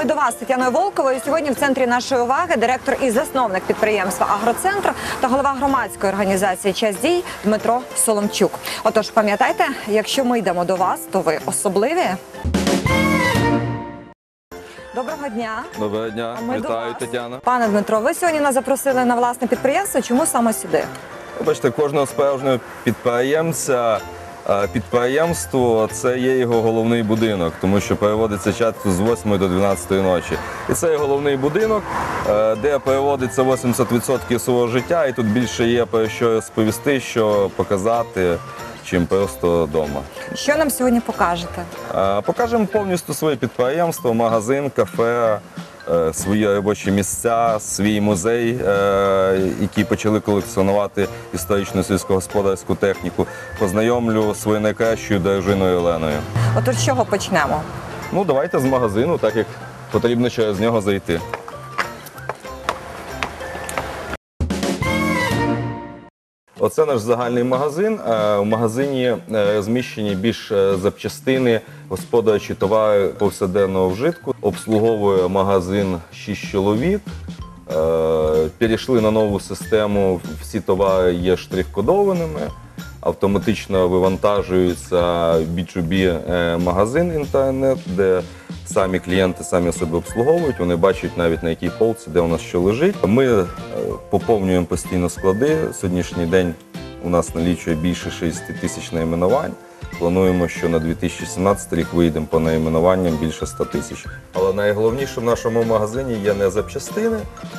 Це програма «А ми до вас» Тетяною Волковою. Сьогодні в центрі нашої уваги директор і засновник підприємства Агроцентр та голова громадської організації Час дій Дмитро Соломчук. Отож, пам'ятайте, якщо ми йдемо до вас, то ви особливі. Доброго дня. Доброго дня, ми вітаю. Тетяна. Пане Дмитро, ви сьогодні нас запросили на власне підприємство. Чому саме сюди? Бачите, кожного справжнього підприємця. Підприємство це є його головний будинок, тому що переводиться часто з 8 до 12 ночі. І це є головний будинок, е, де переводиться 80% свого життя, і тут більше є про що розповісти, що показати, чим просто вдома. Що нам сьогодні покажете? Покажемо повністю своє підприємство, магазин, кафе, свої робочі місця, свій музей, е, які почали колекціонувати історичну сільськогосподарську техніку. Познайомлю свою найкращою дружиною Оленою. Отож, з чого почнемо? Ну, давайте з магазину, так як потрібно через нього зайти. Оце наш загальний магазин. Е, У магазині е, розміщені більш е, запчастини, господарчі товари повсякденного вжитку. Обслуговує магазин 6 чоловік. Е, Перейшли на нову систему. Всі товари є штрих-кодованими. Автоматично вивантажується B2B е, магазин інтернет, де самі клієнти самі себе обслуговують. Вони бачать навіть на якій полці, де у нас що лежить. Ми е, поповнюємо постійно склади. Сьогоднішній день у нас налічує більше 60 тисяч найменувань. Плануємо, що на 2017 рік вийдемо по найменуванням більше 100 тисяч. Але найголовніше в нашому магазині є не запчастини,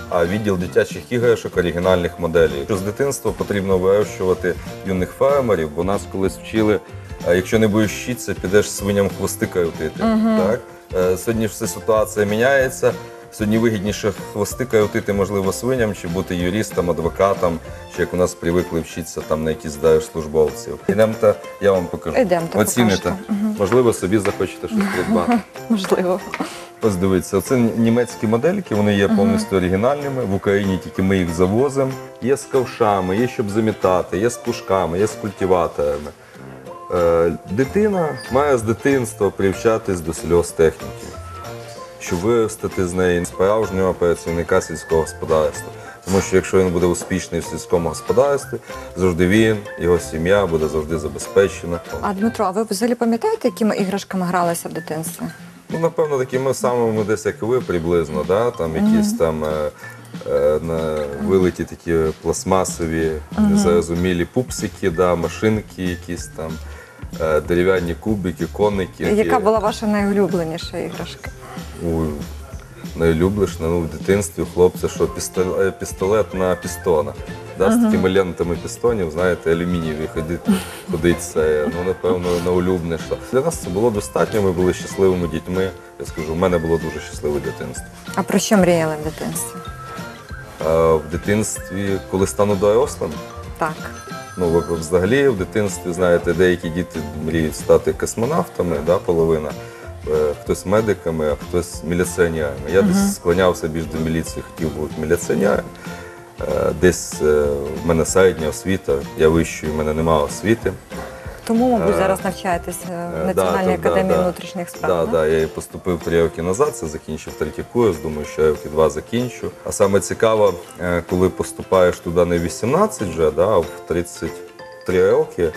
а відділ дитячих іграшок оригінальних моделей. Що з дитинства потрібно вирощувати юних фермерів, бо нас колись вчили, а якщо не будеш вчитися, підеш свиням хвости крутити. Так? Е, Сьогодні ж вся ситуація міняється. Сьогодні вигідніше хвости крутити, можливо, свиням, чи бути юристом, адвокатом, чи як у нас привикли вчитися там на якісь службовців. Ідемте, я вам покажу. Ідемте, Оціните. покажете. Можливо, собі захочете щось придбати. Можливо. Ось дивіться, це німецькі модельки, вони є повністю оригінальними. В Україні тільки ми їх завозимо. Є з ковшами, є щоб замітати, є з пушками, є з культиваторами. Е, дитина має з дитинства привчатись до сільгостехніки, щоб виростити з неї справжнього працівника сільського господарства. Тому що якщо він буде успішний в сільському господарстві, завжди він, його сім'я буде завжди забезпечена. А Дмитро, а ви взагалі пам'ятаєте, якими іграшками гралися в дитинстві? Ну, напевно, такими самими десь як ви приблизно, да? там якісь там е, е, на вилиті такі пластмасові, незрозумілі пупсики, да, машинки, якісь там, е, дерев'яні кубики, коники. Яка була ваша найулюбленіша іграшка? Ой, Найулюбленіше, ну, в дитинстві у хлопця, що пістолет, е, пістолет на пістона. Да, З такими лентами пістонів, знаєте, алюмінієві ходить, ходить це, ну, напевно, найулюбленіше. Для нас це було достатньо, ми були щасливими дітьми. Я скажу, в мене було дуже щасливе дитинство. А про що мріяли в дитинстві? А в дитинстві, коли стану дорослим, Так. ну взагалі в дитинстві знаєте, деякі діти мріють стати космонавтами, да, половина. Хтось медиками, а хтось міліціонерами. Я десь склонявся більш до міліції, хотів бути міліціонером. Е, Десь е, в мене середня освіта, я вищої, в мене немає освіти. Тому, мабуть, Е, зараз навчаєтесь в Національній да, да, академії да, внутрішніх справ. Да, да? да, я поступив три роки назад, це закінчив третій курс, думаю, що я роки два закінчу. А саме цікаво, коли поступаєш туди не в 18 вже, да, а в 33 роки,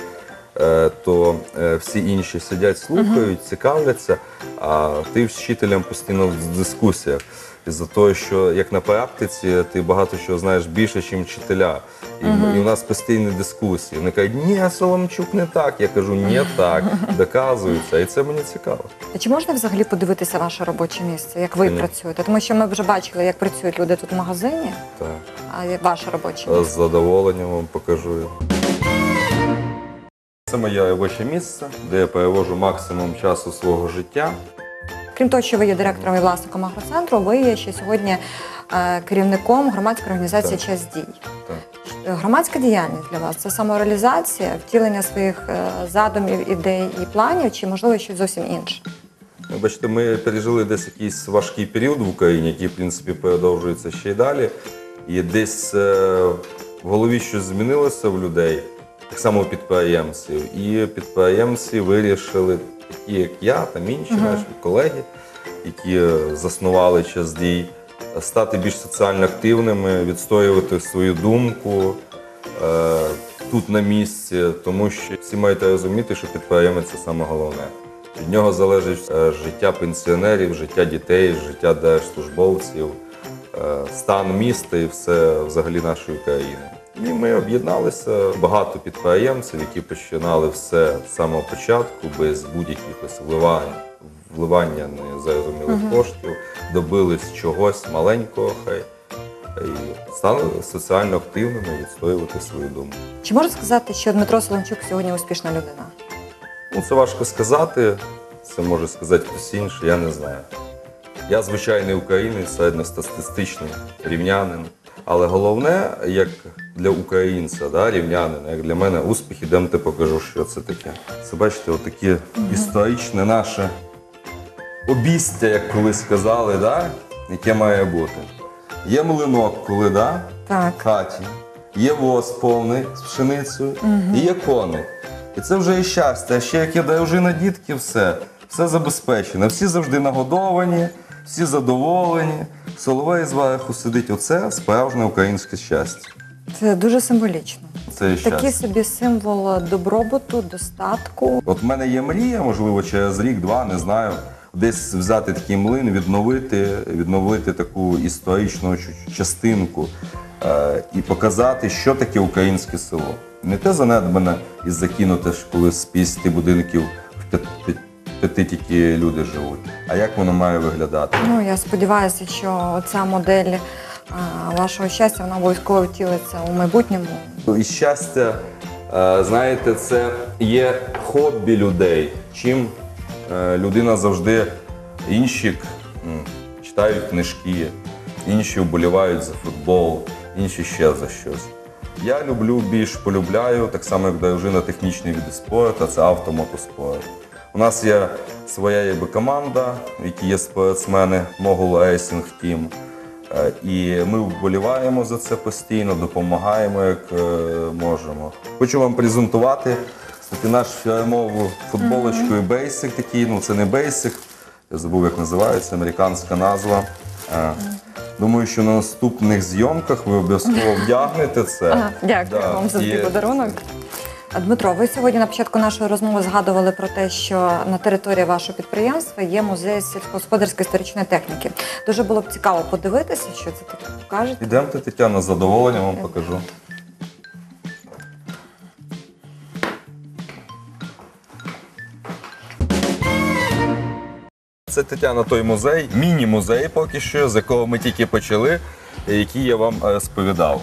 то е, всі інші сидять, слухають, цікавляться, а ти з вчителем постійно в дискусіях. Із-за того, що як на практиці ти багато чого знаєш більше, ніж вчителя. І, і у нас постійні дискусії. Вони кажуть, ні, Соломчук не так. Я кажу, ні, так, доказується. І це мені цікаво. А чи можна взагалі подивитися ваше робоче місце, як ви Ні. працюєте? Тому що ми вже бачили, як працюють люди тут в магазині, Так. а ваше робоче місце. З задоволенням вам покажу. Це моє робоче місце, де я перевожу максимум часу свого життя. Крім того, що ви є директором і власником агроцентру, ви є ще сьогодні е, керівником громадської організації Так. Час дій. Так. Громадська діяльність для вас це самореалізація, втілення своїх е, задумів, ідей і планів, чи можливо щось зовсім інше? Ну, Бачите, ми пережили десь якийсь важкий період в Україні, який, в принципі, продовжується ще й далі. І десь е, в голові щось змінилося в людей, так само у підприємців. І підприємці вирішили, такі як я, там інші наші колеги, які заснували час дій, стати більш соціально активними, відстоювати свою думку е, тут на місці, тому що всі мають розуміти, що підприємець це саме головне. Від нього залежить е, життя пенсіонерів, життя дітей, життя держслужбовців, е, стан міста і все взагалі нашої країни. І ми об'єдналися багато підприємців, які починали все з самого початку, без будь-яких вливань, вливання незрозумілих коштів, добились чогось маленького хай і стали соціально активними відстоювати свою думку. Чи можна сказати, що Дмитро Соломчук сьогодні успішна людина? Ну, це важко сказати. Це може сказати хтось інший, я не знаю. Я звичайний українець, середньостатистичний рівнянин. Але головне, як для українця, да, рівнянина, як для мене успіх, ідемте покажу, що це таке. Це бачите, отаке історичне наше обістя, як колись сказали, да, яке має бути. Є млинок, коли да, Так. в хаті, є воз повний з пшеницею, і є коник. І це вже і щастя. А ще як є дружина, дітки, все, все забезпечено. Всі завжди нагодовані, всі задоволені. Соловей з верху сидить. Оце справжнє українське щастя. Це дуже символічно. Це щастя. Такий собі символ добробуту, достатку. От в мене є мрія, можливо, через рік-два, не знаю. Десь взяти такий млин, відновити, відновити таку історичну частинку е, і показати, що таке українське село. Не те занедбане і закинуте ж колись з 50 будинків в п'ят- п'ят- п'яти тільки люди живуть. А як воно має виглядати? Ну я сподіваюся, що ця модель а, вашого щастя вона обов'язково втілиться у майбутньому. І щастя, е, знаєте, це є хобі людей. Чим е, людина завжди інші читають книжки, інші вболівають за футбол, інші ще за щось. Я люблю більш полюбляю, так само як дружина технічний від спорту, це автомотоспорт. У нас є своя якби, команда, в якій є спортсмени Mogul Racing Team. Е, І ми вболіваємо за це постійно, допомагаємо як е, можемо. Хочу вам презентувати кстати, нашу фірмову футболочку і бейсик такий. Ну це не бейсик, я забув, як називається, американська назва. Е, Думаю, що на наступних зйомках ви обов'язково вдягнете це. Ага, дякую Да, вам за такий подарунок. Дмитро, ви сьогодні на початку нашої розмови згадували про те, що на території вашого підприємства є музей сільськогосподарської історичної техніки. Дуже було б цікаво подивитися, що це таке покажете. Ідемте, Тетяна, з задоволенням вам покажу. Це Тетяна той музей, міні-музей поки що, з якого ми тільки почали, який я вам е, розповідав.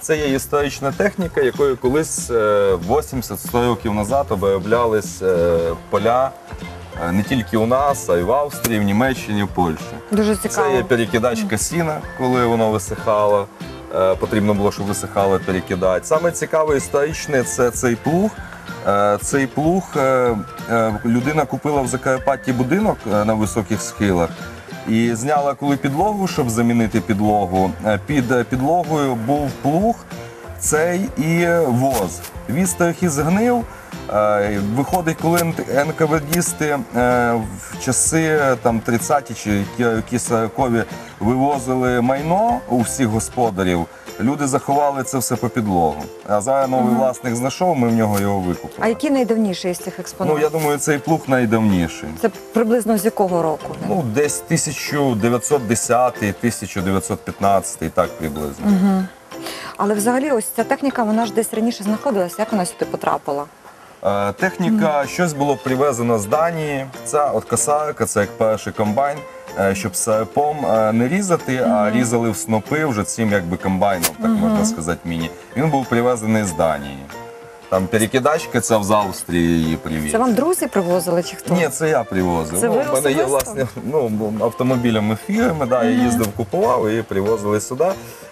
Це є історична техніка, якою колись е, 80-100 років назад оброблялись е, поля е, не тільки у нас, а й в Австрії, в Німеччині, в Польщі. Дуже цікаво. Це є перекидачка сіна, коли воно висихало. Е, Потрібно було, щоб висихало перекидати. Саме цікаве історичне це цей плуг. Е, Цей плуг е, е, людина купила в Закарпатті будинок е, на високих схилах і зняла коли підлогу, щоб замінити підлогу. Е, Під е, підлогою був плуг, цей і воз. Віз трохи згнив. Е, Виходить, коли НКВДісти в часи там 30-ті чи якісь кові вивозили майно у всіх господарів, люди заховали це все по підлогу. А зараз новий власник знайшов, ми в нього його викупили. А який найдавніший з цих експонатів? Ну, я думаю, цей плуг найдавніший. Це приблизно з якого року? Ну, десь 1910 1915 так приблизно. Але взагалі, ось ця техніка, вона ж десь раніше знаходилася. Як вона сюди потрапила? Е, Техніка, щось було привезено з Данії. Це от косарка, це як перший комбайн, е, щоб серпом е, не різати, а різали в снопи вже цим якби комбайном, так можна сказати, міні. Він був привезений з Данії. Там перекидачка ця з Австрії її привіз. Це вам друзі привозили чи хто? Ні, це я привозив. Це ну, ви в мене є власне ну, автомобілями фірми, да, я їздив, купував і привозили сюди.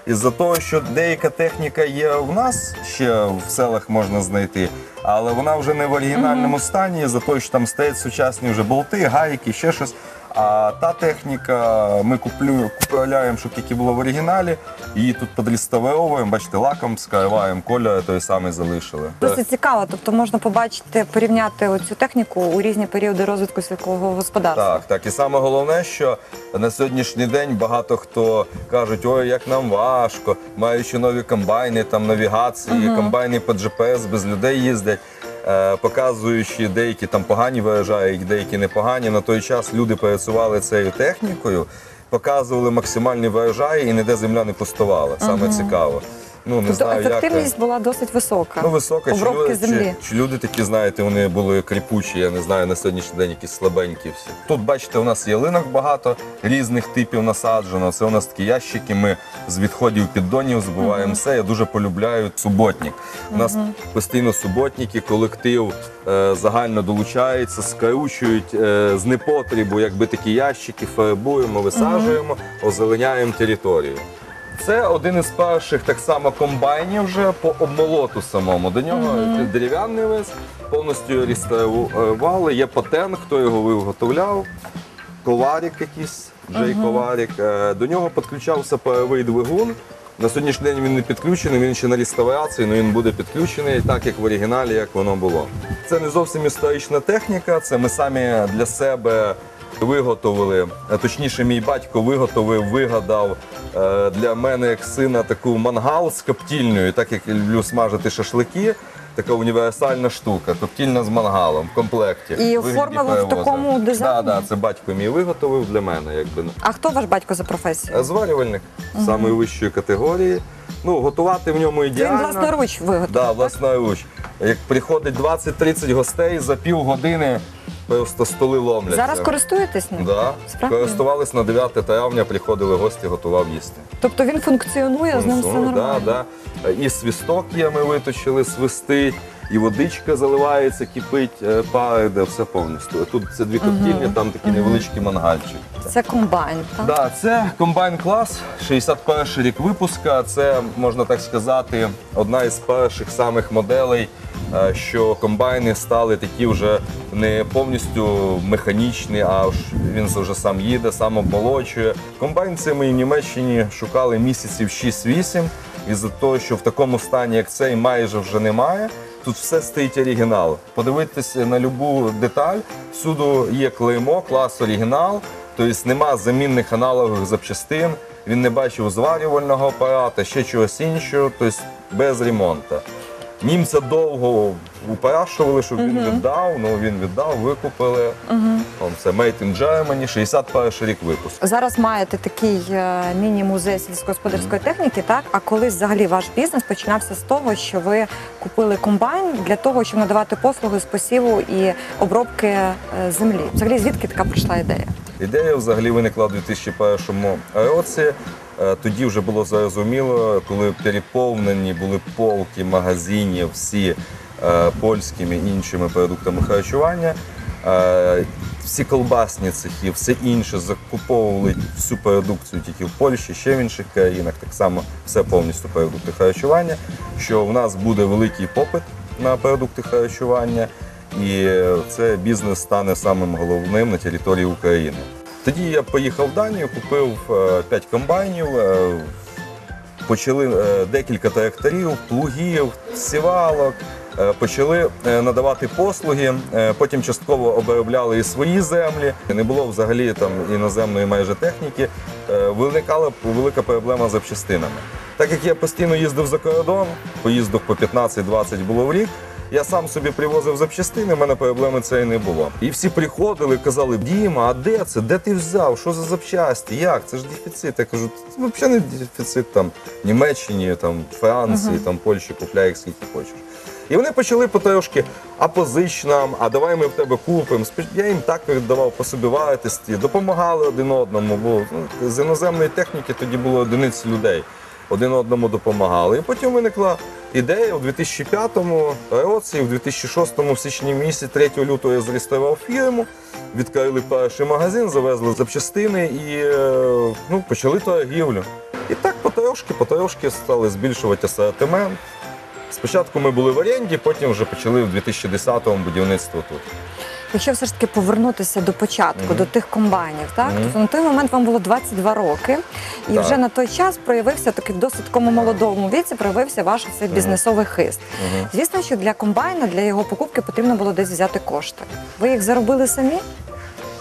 Із-за того, що деяка техніка є в нас, ще в селах можна знайти, але вона вже не в оригінальному стані, за того, що там стоять сучасні вже болти, гайки, ще щось. А та техніка ми куплю, купляємо, щоб тільки було в оригіналі. Її тут підреставровуємо, бачите, лаком скриваємо, колір той самий залишили. Досить цікаво, тобто можна побачити, порівняти оцю техніку у різні періоди розвитку сільського господарства. Так, так. І саме головне, що на сьогоднішній день багато хто кажуть, ой, як нам важко, маючи нові комбайни, там навігації, комбайни по GPS без людей їздять. Е, Показуючи деякі там погані виїжджають, деякі непогані. На той час люди пересували цією технікою, показували максимальні виїжджаї і ніде земля не пустувала. Саме цікаво. Ну не Тобто знаю, як ефективність була досить висока. Ну, висока, чи, обробки люди, землі. Чи, чи люди такі, знаєте, вони були кріпучі, я не знаю, на сьогоднішній день якісь слабенькі всі. Тут, бачите, у нас ялинок багато різних типів насаджено. Це у нас такі ящики, ми з відходів піддонів збиваємо все. Я дуже полюбляю суботник. У нас постійно суботники, колектив е, загально долучається, скручують е, з непотребу, якби такі ящики, фарбуємо, висаджуємо, озеленяємо територію. Це один із перших так само комбайнів вже по обмолоту самому. До нього дерев'яний весь, повністю реставрували. Є патент, хто його виготовляв. Коварик якийсь, Джей Коварик. Е, До нього підключався паровий двигун. На сьогоднішній день він не підключений, він ще на реставрації, але він буде підключений так, як в оригіналі, як воно було. Це не зовсім історична техніка, це ми самі для себе виготовили. Точніше, мій батько виготовив, вигадав е, для мене як сина таку мангал з коптільною, так як я люблю смажити шашлики. Така універсальна штука, коптільна з мангалом в комплекті. І оформили в такому дизайні? Да, да, це батько мій виготовив для мене. Якби. А хто ваш батько за професією? Е, Зварювальник самої вищої категорії. Ну, готувати в ньому Він ідеально. власноруч виготовив. Да, власноруч. Як приходить 20-30 гостей, за півгодини просто столи ломляться. Зараз користуєтесь ним? Да. Справді? Користувались на 9 травня, приходили гості, готував їсти. Тобто він функціонує, з ним все Ну, нормально. да, да. І свісток є, ми виточили, свистить, і водичка заливається, кипить, е, пари, де все повністю. Тут це дві коптільні, там такий невеличкий мангальчик. Це комбайн, так? Да, це комбайн клас, 61 рік випуска. Це можна так сказати, одна із перших самих моделей, е, що комбайни стали такі вже не повністю механічні, а він вже сам їде, сам обмолочує. Комбайн це ми в Німеччині шукали місяців 6-8. І за того, що в такому стані, як цей, майже вже немає. Тут все стоїть оригінал. Подивитися на будь-яку деталь. Всюди є клеймо, клас оригінал. Тобто нема замінних аналогових запчастин. Він не бачив зварювального апарата, ще чогось іншого, тобто без ремонту. Німця довго упрашували, щоб він віддав. Ну він віддав, викупили. Он це Made in Germany, 61 рік випуску. Зараз маєте такий е, міні-музей сільськогосподарської техніки, так? А колись взагалі ваш бізнес починався з того, що ви купили комбайн для того, щоб надавати послуги з посіву і обробки е, землі. Взагалі, звідки така прийшла ідея? Ідея взагалі виникла у 2001 році. Тоді вже було зрозуміло, коли переповнені були полки магазинів всі е, польськими іншими продуктами харчування. Е, Всі колбасні цехи, все інше закуповували всю продукцію тільки в Польщі, ще в інших країнах. Так само все повністю продукти харчування. Що в нас буде великий попит на продукти харчування, і це бізнес стане самим головним на території України. Тоді я поїхав в Данію, купив 5 комбайнів, е, почали е, декілька тракторів, плугів, сівалок. е, Почали е, надавати послуги, е, потім частково обробляли і свої землі. Не було взагалі там іноземної майже техніки. Е, Виникала велика проблема з запчастинами. Так як я постійно їздив за кордон, поїздок по 15-20 було в рік. Я сам собі привозив запчастини, в мене проблеми цієї не було. І всі приходили, казали: Діма, а де це? Де ти взяв? Що за запчасті? Як? Це ж дефіцит. Я кажу, це взагалі не дефіцит там Німеччині, там Франції, там Польщі купляй їх скільки хочеш. І вони почали потрошки, а позич нам, а давай ми в тебе купимо. Я їм так віддавав по собі вартості, допомагали один одному, бо ну, з іноземної техніки тоді було одиниці людей. Один одному допомагали. І потім виникла ідея у 2005 році, в 2006 в січні місяці, 3 лютого я зареєстрував фірму, відкрили перший магазин, завезли запчастини і е, ну, почали торгівлю. І так потрошки, потрошки стали збільшувати асортимент. Спочатку ми були в оренді, потім вже почали в 2010-му будівництво тут. Якщо все ж таки повернутися до початку, до тих комбайнів, так то на той момент вам було 22 роки, і Так. вже на той час проявився такий в досить такому молодому віці, проявився ваш цей бізнесовий хист. Звісно, що для комбайна, для його покупки потрібно було десь взяти кошти. Ви їх заробили самі?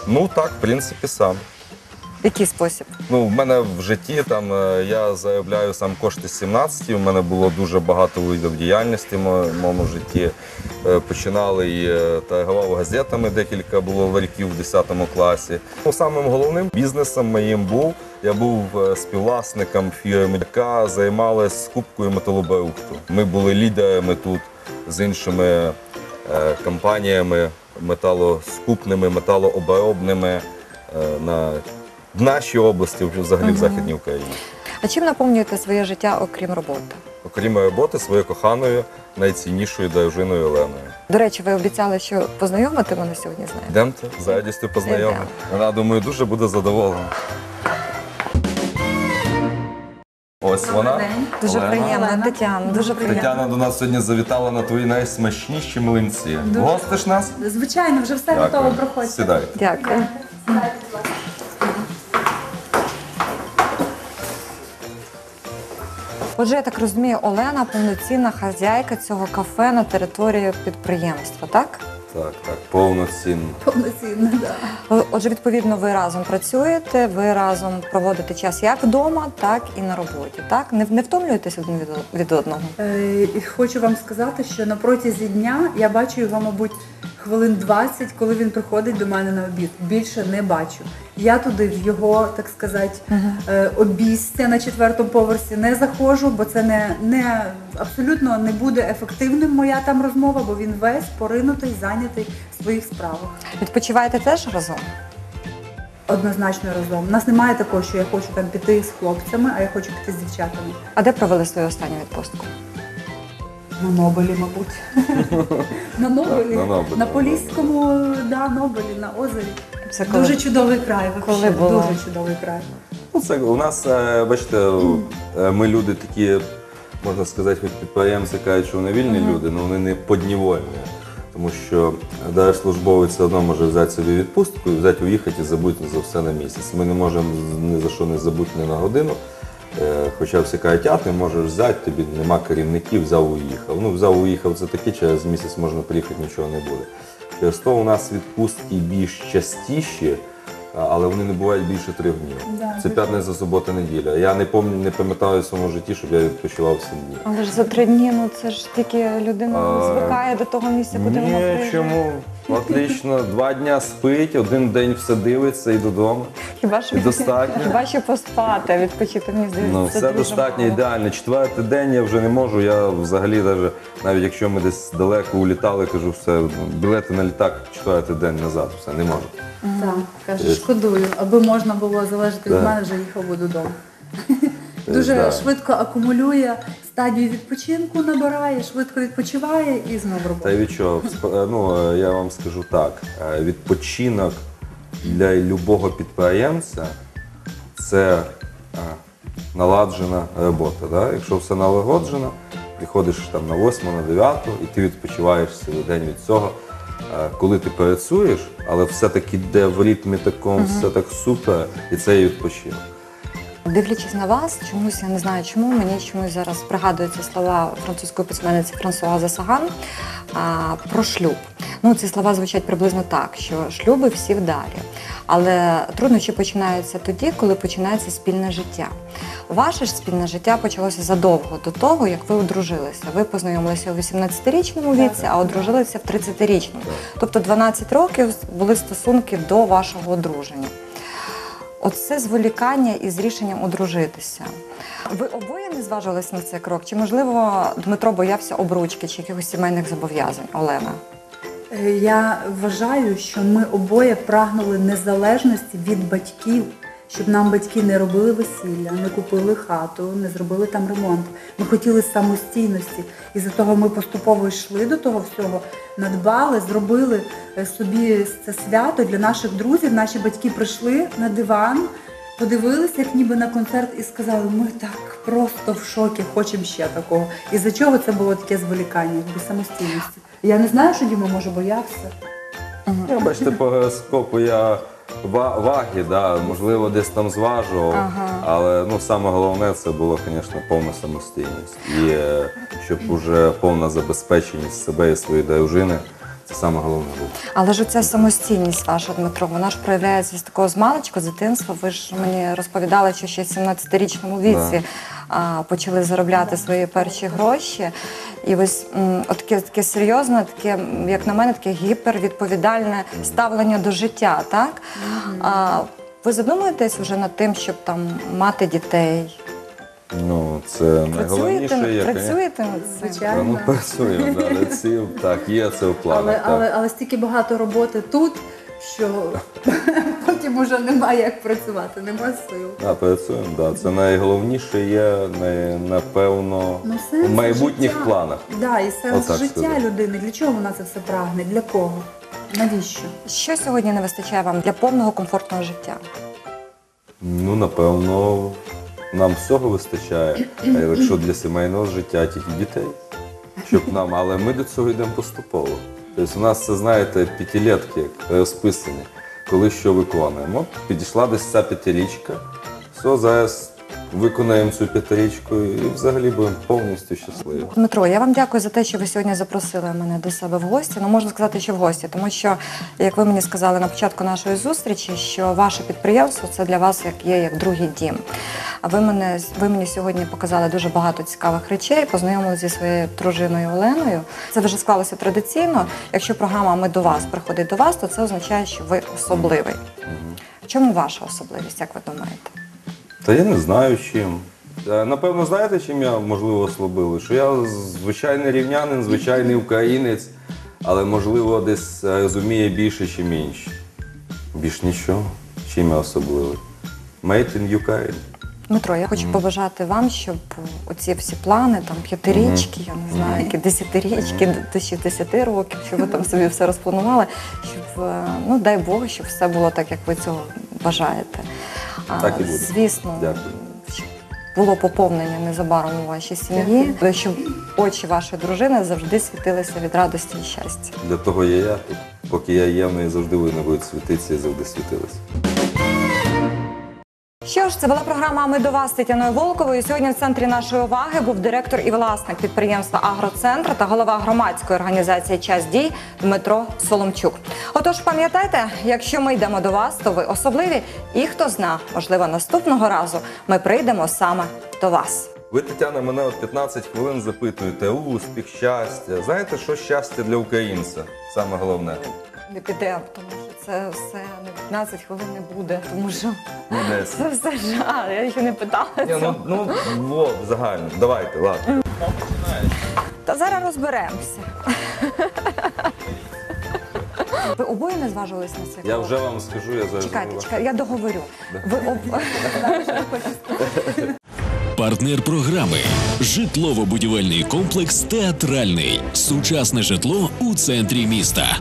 Ну так, в принципі, сам. Який спосіб? Ну, в мене в житті там е, я заробляю сам кошти з 17. У мене було дуже багато видів діяльності в мо- моєму житті. Е, Починали і е, торгував газетами декілька було років в 10 класі. Ну, самим головним бізнесом моїм був. Я був е, співвласником фірми, яка займалась скупкою металобрухту. Ми були лідерами тут з іншими компаніями металоскупними, металообробними на в нашій області, взагалі в Західній Україні. А чим наповнюєте своє життя, окрім роботи? Окрім роботи, своєю коханою, найціннішою дружиною Оленою. До речі, ви обіцяли, що познайомити мене сьогодні з нею. Йдемте, з радістю познайомимо. Вона, думаю, дуже буде задоволена. Ось вона. Дуже Олена. приємно, Тетяна, дуже приємно. Тетяна до нас сьогодні завітала на твої найсмачніші млинці. Гостиш нас? Звичайно, вже все готово, проходьте. Сідай. Дякую. Отже, я так розумію, Олена повноцінна хазяйка цього кафе на території підприємства, так? Так, так, повноцінно. Повноцінно, да. Отже, відповідно, ви разом працюєте, ви разом проводите час як вдома, так і на роботі. Так не, не втомлюєтесь один від, від одного. Е, і хочу вам сказати, що на протязі дня я бачу його, мабуть, хвилин 20, коли він приходить до мене на обід. Більше не бачу. Я туди в його, так сказати, е, обійстя на четвертому поверсі не заходжу, бо це не, не абсолютно не буде ефективним моя там розмова, бо він весь поринутий, зайнятий в своїх справах. Відпочиваєте теж разом? Однозначно разом. У нас немає такого, що я хочу там піти з хлопцями, а я хочу піти з дівчатами. А де провели свою останню відпустку? На Нобелі, мабуть. На Нобелі. на Нобелі, На Поліському, да, Нобелі, на озері. Це коли? Дуже чудовий край, Коли вообще, було? дуже чудовий край. Ну, це у нас, е, бачите, е, ми люди такі, можна сказати, хоч підприємці кажуть, що вони вільні люди, але вони не поднівольні. Тому що держслужбовець все одно може взяти собі відпустку, і взяти уїхати і забути за все на місяць. Ми не можемо ні за що не забути ні на годину. Е, Хоча всі кажуть, а ти можеш взяти, тобі нема керівників, взяв уїхав. Ну, взяв уїхав це таке, через місяць можна приїхати, нічого не буде. Через то у нас відпустки більш частіші, але вони не бувають більше трьох днів. Да, Це п'ятниця, субота, неділя. Я не пам'ятаю, не пам'ятаю в своєму житті, щоб я відпочивав сім днів. Але ж за три дні, ну це ж тільки людина А, звикає до того місця, куди вона приїжджає. чому? Отлично. Два дня спить, один день все дивиться і додому. Хіба що І достатньо. Хіба що поспати, а відпочити мені здається. Ну, це все дуже достатньо мало. ідеально. Четвертий день я вже не можу. Я взагалі навіть, навіть якщо ми десь далеко улітали, кажу, все, білети на літак четвертий день назад, все, не можу. Так, каже, Е, шкодую, аби можна було залежати від мене, вже їхав би додому. Дуже да. швидко акумулює стадію відпочинку, набирає, швидко відпочиває і знову Та й від чого? Е, Ну, е, я вам скажу так: е, відпочинок для любого підприємця це наладжена робота. Да? Якщо все налагоджено, приходиш там на 8, на 9 і ти відпочиваєш цілий день від цього. Коли ти працюєш, але все-таки йде в ритмі такому, все так супер, і це і відпочинок. Дивлячись на вас, чомусь я не знаю, чому мені чомусь зараз пригадуються слова французької письменниці Франсуаза Саган а, про шлюб. Ну, ці слова звучать приблизно так, що шлюби всі вдалі. Але труднощі починаються тоді, коли починається спільне життя. Ваше ж спільне життя почалося задовго до того, як ви одружилися. Ви познайомилися у 18-річному віці, а одружилися в 30-річному. Тобто 12 років були стосунки до вашого одруження. Оце зволікання із рішенням одружитися. Ви обоє не зважились на цей крок? Чи можливо Дмитро боявся обручки чи якихось сімейних зобов'язань? Олена? Е, Я вважаю, що ми обоє прагнули незалежності від батьків, щоб нам батьки не робили весілля, не купили хату, не зробили там ремонт. Ми хотіли самостійності. І за того ми поступово йшли до того всього, надбали, зробили е, собі це свято для наших друзів. Наші батьки прийшли на диван. Подивилися, як ніби на концерт, і сказали, ми так просто в шокі, хочемо ще такого. І за чого це було таке зволікання, якби самостійності. Я не знаю, що Діма може боявся. Я, бачите, по гороскопу я ва- ваги, да, можливо, десь там зважував, але ну, саме головне це було, звісно, повна самостійність. І е, щоб уже повна забезпеченість себе і своєї дружини, це саме головне було. Але ж оця самостійність ваша, Дмитро, вона ж проявляється з такого з маличку, з дитинства. Ви ж мені розповідали, що ще в 17-річному віці а, почали заробляти свої перші гроші. І ось м, от таке, таке серйозне, таке, як на мене, таке гіпервідповідальне ставлення до життя, так? А, ви задумуєтесь вже над тим, щоб там мати дітей? Ну, це Працюєте, найголовніше. працюєте над? Звичайно. Ну, працюємо, да, над цим. так, є це в планах. Але, так. але, але стільки багато роботи тут, що потім уже немає як працювати, немає сил. Да, працюємо, да. Це найголовніше є, най- напевно, Ну, сенс в майбутніх життя. планах. Да, і сенс Отак життя сказати. людини. Для чого вона це все прагне? Для кого? Навіщо? Що сьогодні не вистачає вам для повного комфортного життя? Ну, напевно, нам всього вистачає. А якщо для сімейного життя тільки дітей, щоб нам, але ми до цього йдемо поступово. Тобто у нас це, знаєте, п'ятилетки розписані, коли що виконуємо. Підійшла десь ця п'ятирічка, все, зараз виконаємо цю п'ятирічку і взагалі будемо повністю щасливі. Дмитро, я вам дякую за те, що ви сьогодні запросили мене до себе в гості. Ну можна сказати, що в гості, тому що, як ви мені сказали на початку нашої зустрічі, що ваше підприємство це для вас як є як другий дім. А ви мене ви мені сьогодні показали дуже багато цікавих речей, познайомили зі своєю дружиною Оленою. Це вже склалося традиційно. Якщо програма Ми до вас приходить до вас, то це означає, що ви особливий. В чому ваша особливість, як ви думаєте? Та я не знаю чим. Е, Напевно, знаєте, чим я можливо ослабили? Що я звичайний рівнянин, звичайний українець, але можливо десь е, розуміє більше, ніж інші. Більш нічого. Чим я особливий? Made in Ukraine. Дмитро, я хочу побажати вам, щоб оці всі плани, там п'ятирічки, я не знаю, які десятирічки до 60 років, щоб ви там собі все розпланували, щоб е, ну дай Бог, щоб все було так, як ви цього бажаєте. Так і буде. Звісно, Дякую. щоб було поповнення незабаром у вашій сім'ї, щоб очі вашої дружини завжди світилися від радості і щастя. Для того є я тут. Поки я є, неї завжди вони будуть світитися і завжди світилися. Що ж, це була програма Ми до вас з Тетяною Волковою. Сьогодні в центрі нашої уваги був директор і власник підприємства Агроцентр та голова громадської організації Час дій Дмитро Соломчук. Отож, пам'ятайте, якщо ми йдемо до вас, то ви особливі. І хто зна, можливо, наступного разу ми прийдемо саме до вас. Ви, Тетяна, мене от 15 хвилин запитуєте успіх, щастя. Знаєте, що щастя для українця? Саме головне. Не піде, тому що це все не 15 хвилин не буде, тому що Ну, десь. це все жаль. Я ще не питала. Ні, ну, ну, во, загально. Давайте, ладно. Та зараз розберемося. Ви обоє не зважились на це? Я вже вам скажу, я зараз. Чекайте, чекайте, я договорю. Ви об... Партнер програми житлово-будівельний комплекс Театральний. Сучасне житло у центрі міста.